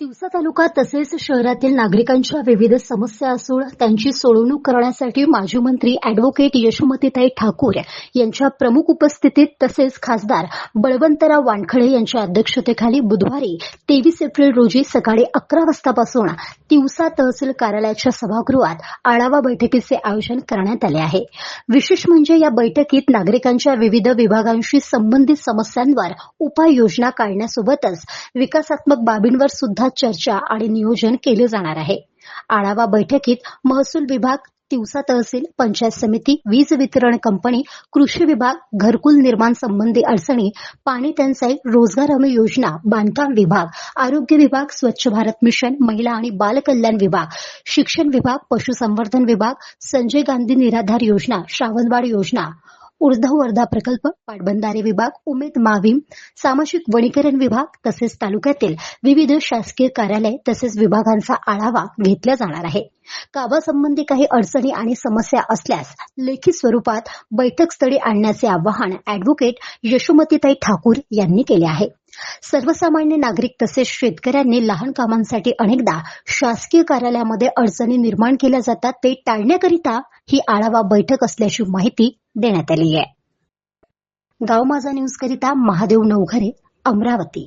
तिवसा तालुका तसेच शहरातील नागरिकांच्या विविध समस्या असून त्यांची सोडवणूक करण्यासाठी माजी मंत्री अॅडव्होकेट यशोमतीताई ठाकूर यांच्या प्रमुख उपस्थितीत तसेच खासदार बळवंतराव वानखळे यांच्या अध्यक्षतेखाली बुधवारी तेवीस एप्रिल रोजी सकाळी अकरा वाजतापासून तिवसा तहसील कार्यालयाच्या सभागृहात आढावा बैठकीचे आयोजन करण्यात आले आहे. विशेष म्हणजे या बैठकीत नागरिकांच्या विविध विभागांशी संबंधित समस्यांवर उपाययोजना काढण्यासोबतच विकासात्मक बाबींवर सुद्धा विरोधात चर्चा आणि नियोजन केले जाणार आहे. आढावा बैठकीत महसूल विभाग तिवसा तहसील पंचायत समिती वीज वितरण कंपनी कृषी विभाग घरकुल निर्माण संबंधी अडचणी पाणी टंचाई रोजगार हमी योजना बांधकाम विभाग आरोग्य विभाग स्वच्छ भारत मिशन महिला आणि बालकल्याण विभाग शिक्षण विभाग पशुसंवर्धन विभाग संजय गांधी निराधार योजना श्रावणबाळ योजना. उर्धा वर्धा प्रकल्प पाटबंधारे विभाग उमेद माविम सामाजिक वनीकरण विभाग तसेच तालुक्यातील विविध शासकीय कार्यालय तसेच विभागांचा आढावा घेतला जाणार आहे. गावासंबंधी काही अडचणी आणि समस्या असल्यास लेखी स्वरूपात बैठकस्थळी आणण्याचे आवाहन अॅडव्होकेट यशोमतीताई ठाकूर यांनी केले आहे. सर्वसामान्य नागरिक तसेच शेतकऱ्यांनी लहान कामांसाठी अनेकदा शासकीय कार्यालयामध्ये अडचणी निर्माण केल्या जातात ते टाळण्याकरिता ही आढावा बैठक असल्याची माहिती देण्यात आली आहे गाव माझा न्यूज करिता महादेव नवघरे अमरावती.